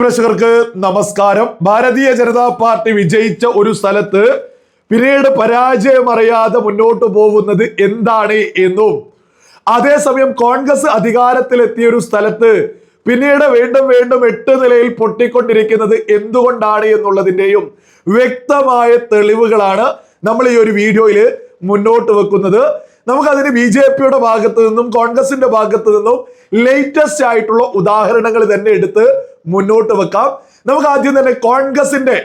പ്രേക്ഷകർക്ക് നമസ്കാരം. ഭാരതീയ ജനതാ പാർട്ടി വിജയിച്ച ഒരു സ്ഥലത്ത് പിന്നീട് പരാജയം അറിയാതെ മുന്നോട്ട് പോകുന്നത് എന്താണ് എന്നും അതേസമയം കോൺഗ്രസ് അധികാരത്തിലെത്തിയ ഒരു സ്ഥലത്ത് പിന്നീട് വീണ്ടും വീണ്ടും എട്ട് നിലയിൽ പൊട്ടിക്കൊണ്ടിരിക്കുന്നത് എന്തുകൊണ്ടാണ് എന്നുള്ളതിന്റെയും വ്യക്തമായ തെളിവുകളാണ് നമ്മൾ ഈ ഒരു വീഡിയോയിൽ മുന്നോട്ട് വെക്കുന്നത്. നമുക്കതിന് ബി ജെ പിയുടെ ഭാഗത്ത് നിന്നും കോൺഗ്രസിന്റെ ഭാഗത്ത് നിന്നും ലേറ്റസ്റ്റ് ആയിട്ടുള്ള ഉദാഹരണങ്ങൾ തന്നെ എടുത്ത് മുന്നോട്ട് വെക്കാം. നമുക്ക് ആദ്യം തന്നെ കോൺഗ്രസിന്റെ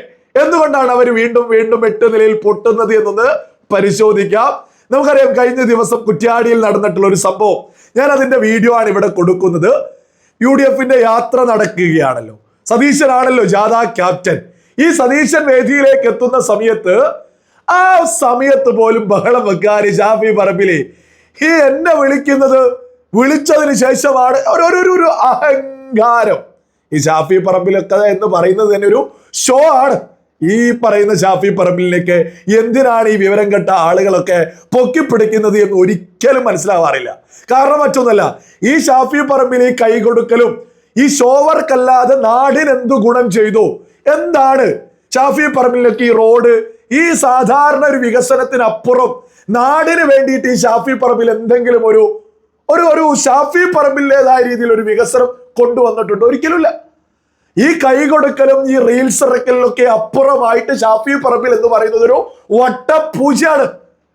എന്തുകൊണ്ടാണ് അവർ വീണ്ടും വീണ്ടും എട്ട് നിലയിൽ പൊട്ടുന്നത് എന്നൊന്ന് പരിശോധിക്കാം. നമുക്കറിയാം കഴിഞ്ഞ ദിവസം കുറ്റ്യാടിയിൽ നടന്നിട്ടുള്ള ഒരു സംഭവം. ഞാൻ അതിന്റെ വീഡിയോ ആണ് ഇവിടെ കൊടുക്കുന്നത്. യു ഡി എഫിന്റെ യാത്ര നടക്കുകയാണല്ലോ. സതീശനാണല്ലോ ജാഥ ക്യാപ്റ്റൻ. ഈ സതീശൻ വേദിയിലേക്ക് എത്തുന്ന സമയത്ത് ആ സമയത്ത് പോലും ബഹളം വെക്കാറ് ഷാഫി പറമ്പിലെ ഈ എന്നെ വിളിക്കുന്നത്? വിളിച്ചതിന് ശേഷമാണ് ഒരു അഹങ്കാരം. ഈ ഷാഫി പറമ്പിലൊക്കെ എന്ന് പറയുന്നത് തന്നെ ഒരു ഷോ ആണ്. ഈ പറയുന്ന ഷാഫി പറമ്പിലേക്ക് എന്തിനാണ് ഈ വിവരം കെട്ട ആളുകളൊക്കെ പൊക്കിപ്പിടിക്കുന്നത് എന്ന് ഒരിക്കലും മനസ്സിലാവാറില്ല. കാരണം മറ്റൊന്നല്ല ഈ ഷാഫി പറമ്പിൽ ഈ കൈ കൊടുക്കലും ഈ ഷോവർക്കല്ലാതെ നാടിന് എന്തു ഗുണം ചെയ്തു? എന്താണ്? ഷാഫി പറമ്പിലേക്ക് ഈ റോഡ് ഈ സാധാരണ ഒരു വികസനത്തിനപ്പുറം നാടിന് വേണ്ടിയിട്ട് ഈ ഷാഫി പറമ്പിൽ എന്തെങ്കിലും ഒരു ഒരു ഒരു ഷാഫി പറമ്പിലേതായ രീതിയിൽ ഒരു വികസനം കൊണ്ടുവന്നിട്ടുണ്ട്. ഒരിക്കലുമില്ല. ഈ കൈ കൊടുക്കലും ഈ റീൽസ് ഇറക്കലും ഒക്കെ അപ്പുറമായിട്ട് ഷാഫി പറമ്പിൽ എന്ന് പറയുന്നത് ഒരു വട്ടപ്പൂജയാണ്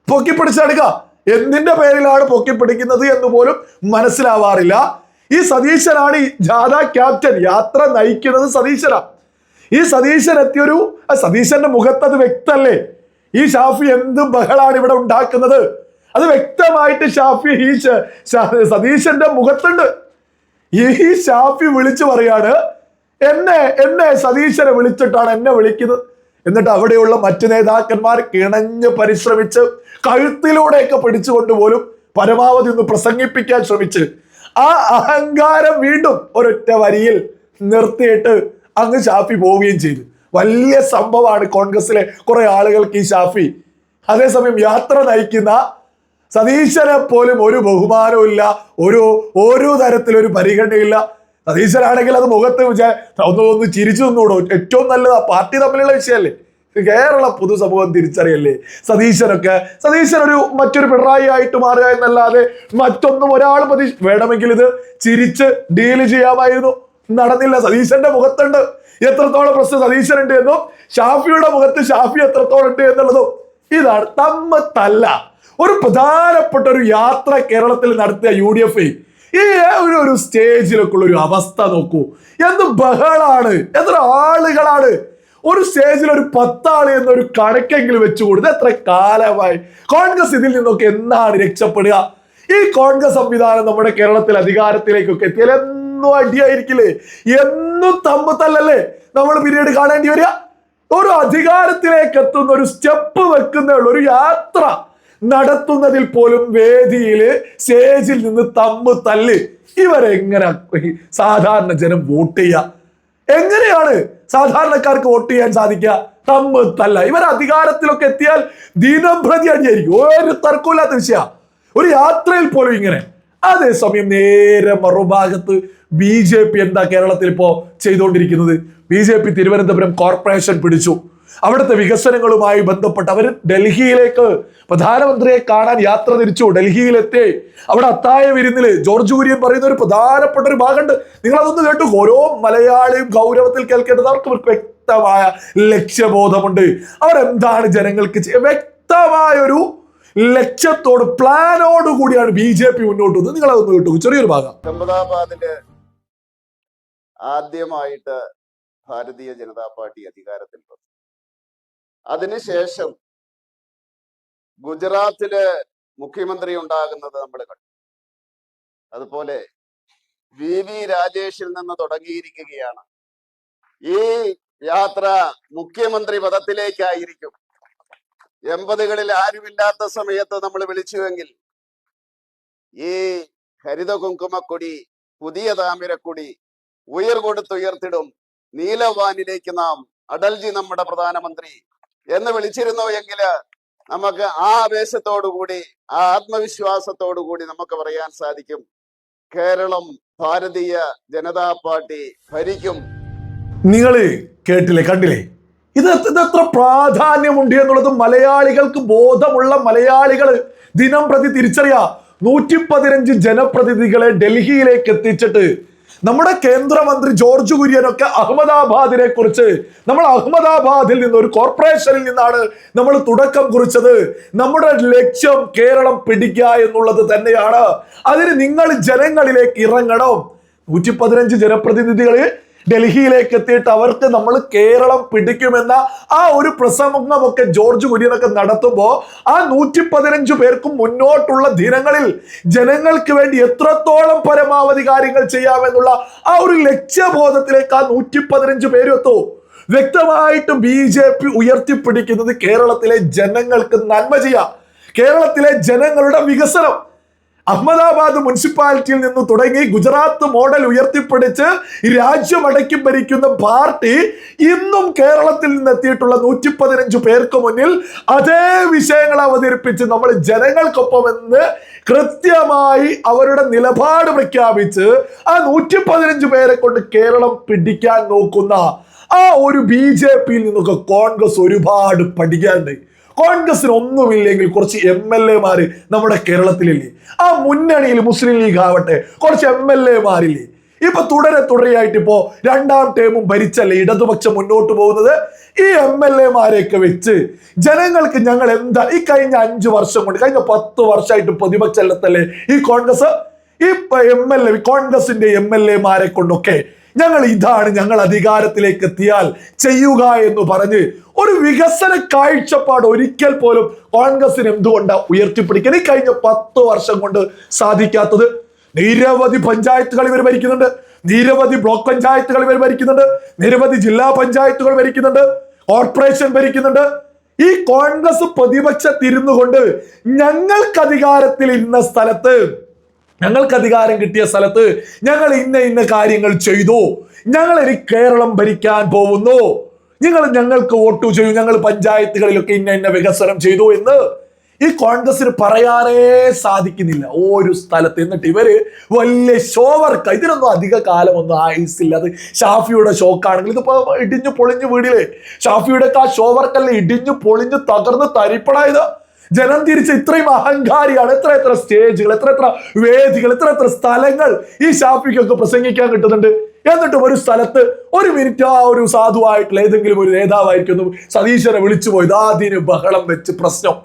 പൊക്കിപ്പിടിച്ചെടുക്ക എന്തിന്റെ പേരിലാണ് പൊക്കിപ്പിടിക്കുന്നത് എന്ന് പോലും മനസ്സിലാവാറില്ല. ഈ സതീശനാണ് ഈ ജാഥ ക്യാപ്റ്റൻ യാത്ര നയിക്കുന്നത് സതീശനാ. ഈ സതീശൻ എത്തിയൊരു സതീശന്റെ മുഖത്ത് അത് വ്യക്തല്ലേ? ഈ ഷാഫി എന്ത് ബഹളാണ് ഇവിടെ ഉണ്ടാക്കുന്നത്? അത് വ്യക്തമായിട്ട് ഷാഫി ഈ സതീശന്റെ മുഖത്തുണ്ട്. ഈ ഷാഫി വിളിച്ചു പറയാണ് എന്നെ എന്നെ സതീശനെ വിളിച്ചിട്ടാണ് എന്നെ വിളിക്കുന്നത്. എന്നിട്ട് അവിടെയുള്ള മറ്റു നേതാക്കന്മാർ കിണഞ്ഞ് പരിശ്രമിച്ച് കഴുത്തിലൂടെയൊക്കെ പിടിച്ചുകൊണ്ട് പോലും പരമാവധി ഒന്ന് പ്രസംഗിപ്പിക്കാൻ ശ്രമിച്ച് ആ അഹങ്കാരം വീണ്ടും ഒരൊറ്റ വരിയിൽ നിർത്തിയിട്ട് അങ്ങ് ഷാഫി പോവുകയും ചെയ്തു. വലിയ സംഭവമാണ് കോൺഗ്രസിലെ കുറെ ആളുകൾക്ക് ഈ ഷാഫി. അതേസമയം യാത്ര നയിക്കുന്ന സതീശനെ പോലും ഒരു ബഹുമാനവും ഇല്ല ഒരു ഓരോ തരത്തിലൊരു പരിഗണനയില്ല സതീശനാണെങ്കിൽ അത് മുഖത്ത് ഒന്ന് ഒന്ന് ചിരിച്ചു നിന്നൂടോ. ഏറ്റവും നല്ലത് ആ പാർട്ടി തമ്മിലുള്ള വിഷയമല്ലേ? കേരള പൊതുസമൂഹം തിരിച്ചറിയല്ലേ? സതീശനൊക്കെ സതീശൻ ഒരു മറ്റൊരു പിണറായി ആയിട്ട് മാറുക എന്നല്ലാതെ മറ്റൊന്നും ഒരാൾ പ്രതി വേണമെങ്കിൽ ഇത് ചിരിച്ച് ഡീൽ ചെയ്യാമായിരുന്നു. നടന്നില്ല. സതീശന്റെ മുഖത്തുണ്ട്. എത്രത്തോളം പ്രശ്നം സതീശനുണ്ട് എന്നും ഷാഫിയുടെ മുഖത്ത് ഷാഫി എത്രത്തോളം ഉണ്ട് എന്നുള്ളതും ഇതാണ്. തമ്മത്തല്ല ഒരു പ്രധാനപ്പെട്ട ഒരു യാത്ര കേരളത്തിൽ നടത്തിയ യു ഡി എഫ് ഈ ഒരു ഒരു സ്റ്റേജിലൊക്കെ ഉള്ള ഒരു അവസ്ഥ നോക്കൂ. എന്ത് ബഹളാണ്. എത്ര ആളുകളാണ്. ഒരു സ്റ്റേജിൽ ഒരു പത്താൾ എന്നൊരു കണക്കെങ്കിലും വെച്ചു കൊടുത്ത് എത്ര കാലമായി. കോൺഗ്രസ് ഇതിൽ നിന്നൊക്കെ എന്നാണ് രക്ഷപ്പെടുക? ഈ കോൺഗ്രസ് സംവിധാനം നമ്മുടെ കേരളത്തിൽ അധികാരത്തിലേക്കൊക്കെ എത്തിയാൽ എന്നും അടിയായിരിക്കില്ലേ? എന്നും തമ്മ് തല്ലല്ലേ നമ്മൾ പിന്നീട് കാണേണ്ടി വരിക? ഒരു അധികാരത്തിലേക്ക് എത്തുന്ന ഒരു സ്റ്റെപ്പ് വെക്കുന്ന ഒരു യാത്ര. നടത്തുന്നതിൽ പോലും വേദിയിൽ സ്റ്റേജിൽ നിന്ന് തമ്മ് തല്ല് ഇവരെങ്ങനെ സാധാരണ ജനം വോട്ട് ചെയ്യുക എങ്ങനെയാണ് സാധാരണക്കാർക്ക് വോട്ട് ചെയ്യാൻ സാധിക്കുക? തമ്മ് തല്ല ഇവർ അധികാരത്തിലൊക്കെ എത്തിയാൽ ദിനം പ്രതി അടിയായിരിക്കും ഒരു തർക്കമില്ലാത്ത വിഷയ. ഒരു യാത്രയിൽ പോലും ഇങ്ങനെ. അതേസമയം നേരെ മറുഭാഗത്ത് ബി ജെ പി എന്താ കേരളത്തിൽ ഇപ്പോ ചെയ്തുകൊണ്ടിരിക്കുന്നത് B J P Thiruvananthapuram corporation പിടിച്ചു. അവിടുത്തെ വികസനങ്ങളുമായി ബന്ധപ്പെട്ട് അവർ ഡൽഹിയിലേക്ക് പ്രധാനമന്ത്രിയെ കാണാൻ യാത്ര തിരിച്ചു. ഡൽഹിയിലെത്തി. അവിടെ അത്തായ വിരുന്നിൽ ജോർജ് കുര്യൻ പറയുന്ന ഒരു പ്രധാനപ്പെട്ട ഒരു ഭാഗമുണ്ട്. നിങ്ങൾ അതൊന്ന് കേട്ടു. ഓരോ മലയാളിയും ഗൗരവത്തിൽ കേൾക്കേണ്ടത് അവർക്ക് വ്യക്തമായ ലക്ഷ്യബോധമുണ്ട്. അവരെന്താണ് ജനങ്ങൾക്ക് വ്യക്തമായൊരു ലക്ഷ്യത്തോട് പ്ലാനോട് കൂടിയാണ് ബി ജെ പി മുന്നോട്ട് വന്നത് നിങ്ങൾ അതൊന്ന് കേട്ടു. ചെറിയൊരു ഭാഗം. അഹമ്മദാബാദിന്റെ ആദ്യമായിട്ട് ഭാരതീയ ജനതാ പാർട്ടി അധികാരത്തിൽ വന്നു. അതിനുശേഷം ഗുജറാത്തിൽ മുഖ്യമന്ത്രി ഉണ്ടാകുന്നത് നമ്മൾ കണ്ടു. അതുപോലെ വി വി രാജേഷിൽ നിന്ന് തുടങ്ങിയിരിക്കുകയാണ്. ഈ യാത്ര മുഖ്യമന്ത്രി പദത്തിലേക്കായിരിക്കും എൺപതുകളിൽ ആരുമില്ലാത്ത സമയത്ത് നമ്മൾ വിളിച്ചുവെങ്കിൽ ഈ ഹരിത കുങ്കുമക്കൊടി പുതിയ താമരക്കൊടി ഉയർ കൊടുത്തുയർത്തിടും നീലവാനിലേക്ക് നാം അടൽജി നമ്മുടെ പ്രധാനമന്ത്രി എന്ന് വിളിച്ചിരുന്നു എങ്കിൽ നമുക്ക് ആ ആവേശത്തോടുകൂടി ആ ആത്മവിശ്വാസത്തോടുകൂടി നമുക്ക് പറയാൻ സാധിക്കും. കേരളം ഭാരതീയ ജനതാ പാർട്ടി ഭരിക്കും. നിങ്ങൾ കേട്ടില്ലേ കണ്ടില്ലേ? ഇത് ഇതെത്ര പ്രാധാന്യമുണ്ട് എന്നുള്ളത് മലയാളികൾക്ക് ബോധമുള്ള മലയാളികൾ ദിനം പ്രതി തിരിച്ചറിയാ. നൂറ്റി പതിനഞ്ച് ജനപ്രതിനിധികളെ ഡൽഹിയിലേക്ക് എത്തിച്ചിട്ട് നമ്മുടെ കേന്ദ്രമന്ത്രി ജോർജ് കുര്യനൊക്കെ അഹമ്മദാബാദിനെ കുറിച്ച് നമ്മൾ അഹമ്മദാബാദിൽ നിന്ന് ഒരു കോർപ്പറേഷനിൽ നിന്നാണ് നമ്മൾ തുടക്കം കുറിച്ചത്. നമ്മുടെ ലക്ഷ്യം കേരളം പിടിക്കുക എന്നുള്ളത് തന്നെയാണ്. അതിന് നിങ്ങൾ ജനങ്ങളിലേക്ക് ഇറങ്ങണം. നൂറ്റി പതിനഞ്ച് ജനപ്രതിനിധികൾ ഡൽഹിയിലേക്ക് എത്തിയിട്ട് അവർക്ക് നമ്മൾ കേരളം പിടിക്കുമെന്ന ആ ഒരു പ്രസംഗമൊക്കെ ജോർജ് കുര്യനൊക്കെ നടത്തുമ്പോൾ ആ നൂറ്റി പതിനഞ്ചു പേർക്കും മുന്നോട്ടുള്ള ദിനങ്ങളിൽ ജനങ്ങൾക്ക് വേണ്ടി എത്രത്തോളം പരമാവധി കാര്യങ്ങൾ ചെയ്യാമെന്നുള്ള ആ ഒരു ലക്ഷ്യബോധത്തിലേക്ക് ആ നൂറ്റി പതിനഞ്ച് പേരും എത്തൂ. വ്യക്തമായിട്ട് ബി ജെ പി ഉയർത്തിപ്പിടിക്കുന്നത് കേരളത്തിലെ ജനങ്ങൾക്ക് നന്മ ചെയ്യാം. കേരളത്തിലെ ജനങ്ങളുടെ വികസനം. അഹമ്മദാബാദ് മുനിസിപ്പാലിറ്റിയിൽ നിന്ന് തുടങ്ങി ഗുജറാത്ത് മോഡൽ ഉയർത്തിപ്പിടിച്ച് രാജ്യം അടക്കി ഭരിക്കുന്ന പാർട്ടി ഇന്നും കേരളത്തിൽ നിന്ന് എത്തിയിട്ടുള്ള നൂറ്റി പതിനഞ്ച് പേർക്ക് മുന്നിൽ അതേ വിഷയങ്ങൾ അവതരിപ്പിച്ച് നമ്മൾ ജനങ്ങൾക്കൊപ്പം എന്ന് കൃത്യമായി അവരുടെ നിലപാട് പ്രഖ്യാപിച്ച് ആ നൂറ്റി പതിനഞ്ച് പേരെ കൊണ്ട് കേരളം പിടിക്കാൻ നോക്കുന്ന ആ ഒരു ബി ജെ പിയിൽ നിന്നൊക്കെ കോൺഗ്രസ് ഒരുപാട് പഠിക്കാനുണ്ട് കോൺഗ്രസിന് ഒന്നുമില്ലെങ്കിൽ കുറച്ച് എം എൽ എമാര് നമ്മുടെ കേരളത്തിലില്ലേ? ആ മുന്നണിയിൽ മുസ്ലിം ലീഗ് ആവട്ടെ കുറച്ച് എം എൽ എമാരില്ലേ? ഇപ്പൊ തുടരെ തുടരെയായിട്ട് ഇപ്പോ രണ്ടാം ടേമും ഭരിച്ചല്ലേ ഇടതുപക്ഷം മുന്നോട്ട് പോകുന്നത്? ഈ എം എൽ എമാരെയൊക്കെ വെച്ച് ജനങ്ങൾക്ക് ഞങ്ങൾ എന്താ ഈ കഴിഞ്ഞ അഞ്ചു വർഷം കൊണ്ട് കഴിഞ്ഞ പത്ത് വർഷമായിട്ട് പ്രതിപക്ഷത്തല്ലേ ഈ കോൺഗ്രസ്? ഈ എം എൽ എ കോൺഗ്രസിന്റെ എം എൽ എമാരെ കൊണ്ടൊക്കെ ഞങ്ങൾ ഇതാണ് ഞങ്ങൾ അധികാരത്തിലേക്ക് എത്തിയാൽ ചെയ്യുക എന്ന് പറഞ്ഞ് ഒരു വികസന കാഴ്ചപ്പാട് ഒരിക്കൽ പോലും കോൺഗ്രസിന് എന്തുകൊണ്ടാണ് ഉയർത്തിപ്പിടിക്കാൻ ഈ കഴിഞ്ഞ പത്ത് വർഷം കൊണ്ട് സാധിക്കാത്തത്? നിരവധി പഞ്ചായത്തുകൾ ഇവർ ഭരിക്കുന്നുണ്ട്. നിരവധി ബ്ലോക്ക് പഞ്ചായത്തുകൾ ഇവർ ഭരിക്കുന്നുണ്ട്. നിരവധി ജില്ലാ പഞ്ചായത്തുകൾ ഭരിക്കുന്നുണ്ട്. കോർപ്പറേഷൻ ഭരിക്കുന്നുണ്ട്. ഈ കോൺഗ്രസ് പ്രതിപക്ഷത്തിരുന്നു കൊണ്ട് ഞങ്ങൾക്ക് അധികാരത്തിൽ ഇരുന്ന സ്ഥലത്ത് ഞങ്ങൾക്ക് അധികാരം കിട്ടിയ സ്ഥലത്ത് ഞങ്ങൾ ഇന്ന ഇന്ന കാര്യങ്ങൾ ചെയ്തു. ഞങ്ങൾ ഇനി കേരളം ഭരിക്കാൻ പോകുന്നു. നിങ്ങൾ ഞങ്ങൾക്ക് വോട്ട് ചെയ്യൂ. ഞങ്ങൾ പഞ്ചായത്തുകളിലൊക്കെ ഇന്ന ഇന്ന വികസനം ചെയ്തു എന്ന് ഈ കോൺഗ്രസിന് പറയാനേ സാധിക്കുന്നില്ല. ഒരു സ്ഥലത്ത് എന്നിട്ട് ഇവർ വലിയ ഷോവർക്ക് ഇതിനൊന്നും അധിക കാലമൊന്നും ആയുസില്ല അത് ഷാഫിയുടെ ഷോക്കാണെങ്കിൽ ഇതിപ്പോ ഇടിഞ്ഞു പൊളിഞ്ഞു വീടില്ലേ ഷാഫിയുടെ ഒക്കെ ആ ഷോവർക്കല്ലേ ഇടിഞ്ഞു പൊളിഞ്ഞു തകർന്ന് തരിപ്പടായത് ജനം തിരിച്ച് ഇത്രയും അഹങ്കാരിയാണ്. എത്ര എത്ര സ്റ്റേജുകൾ എത്ര എത്ര വേദികൾ എത്ര എത്ര സ്ഥലങ്ങൾ ഈ ഷാഫിക്കൊക്കെ പ്രസംഗിക്കാൻ കിട്ടുന്നുണ്ട്. എന്നിട്ടും ഒരു സ്ഥലത്ത് ഒരു മിനിറ്റ് ആ ഒരു സാധുവായിട്ടുള്ള ഏതെങ്കിലും ഒരു നേതാവായിരിക്കുന്നു. സതീശനെ വിളിച്ചു പോയി അതിന് ബഹളം വെച്ച് പ്രശ്നം.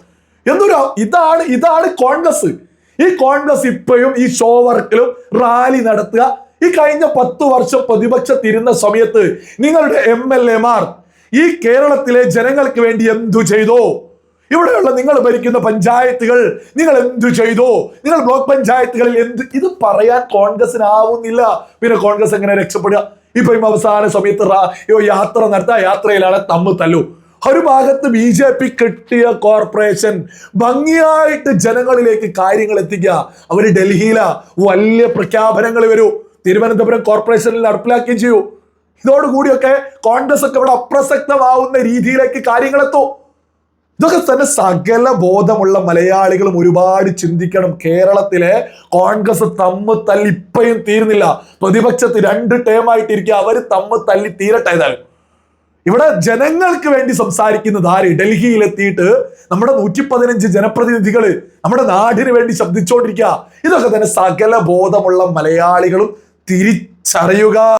എന്തൊരു ഇതാണ് ഇതാണ് കോൺഗ്രസ്. ഈ കോൺഗ്രസ് ഇപ്പോഴും ഈ ഷോ വർക്കിലും റാലി നടത്തുക. ഈ കഴിഞ്ഞ പത്ത് വർഷം പ്രതിപക്ഷത്തിരുന്ന സമയത്ത് നിങ്ങളുടെ എം എൽ എമാർ ഈ കേരളത്തിലെ ജനങ്ങൾക്ക് വേണ്ടി എന്തു ചെയ്തോ? ഇവിടെയുള്ള നിങ്ങൾ ഭരിക്കുന്ന പഞ്ചായത്തുകൾ നിങ്ങൾ എന്തു ചെയ്തു? നിങ്ങൾ ബ്ലോക്ക് പഞ്ചായത്തുകളിൽ എന്ത് ഇത് പറയാൻ കോൺഗ്രസിന് ആവുന്നില്ല പിന്നെ കോൺഗ്രസ് എങ്ങനെ രക്ഷപ്പെടുക? ഇപ്പം അവസാന സമയത്ത് യാത്ര നടത്താ യാത്രയിലാണ് തമ്മ് തല്ലു. ഒരു ഭാഗത്ത് ബി ജെ പി കിട്ടിയ കോർപ്പറേഷൻ ഭംഗിയായിട്ട് ജനങ്ങളിലേക്ക് കാര്യങ്ങൾ എത്തിക്കുക. അവർ ഡൽഹിയിലാ വലിയ പ്രഖ്യാപനങ്ങൾ വരൂ. തിരുവനന്തപുരം കോർപ്പറേഷനിൽ നടപ്പിലാക്കുകയും ചെയ്യൂ. ഇതോടുകൂടിയൊക്കെ കോൺഗ്രസ് ഒക്കെ ഇവിടെ അപ്രസക്തമാവുന്ന രീതിയിലേക്ക് കാര്യങ്ങൾ എത്തും. ഇതൊക്കെ തന്നെ സകല ബോധമുള്ള മലയാളികളും ഒരുപാട് ചിന്തിക്കണം. കേരളത്തിലെ കോൺഗ്രസ് തമ്മ് തല്ലി ഇപ്പയും തീരുന്നില്ല. പ്രതിപക്ഷത്ത് രണ്ട് ടേമായിട്ടിരിക്കുക അവർ തമ്മ് തല്ലി തീരട്ടെ ഏതായാലും. ഇവിടെ ജനങ്ങൾക്ക് വേണ്ടി സംസാരിക്കുന്നത് ആര്? ഡൽഹിയിലെത്തിയിട്ട് നമ്മുടെ നൂറ്റി പതിനഞ്ച് ജനപ്രതിനിധികൾ നമ്മുടെ നാടിന് വേണ്ടി ശബ്ദിച്ചുകൊണ്ടിരിക്കുക ഇതൊക്കെ തന്നെ സകല ബോധമുള്ള മലയാളികളും തിരിച്ചറിയുക.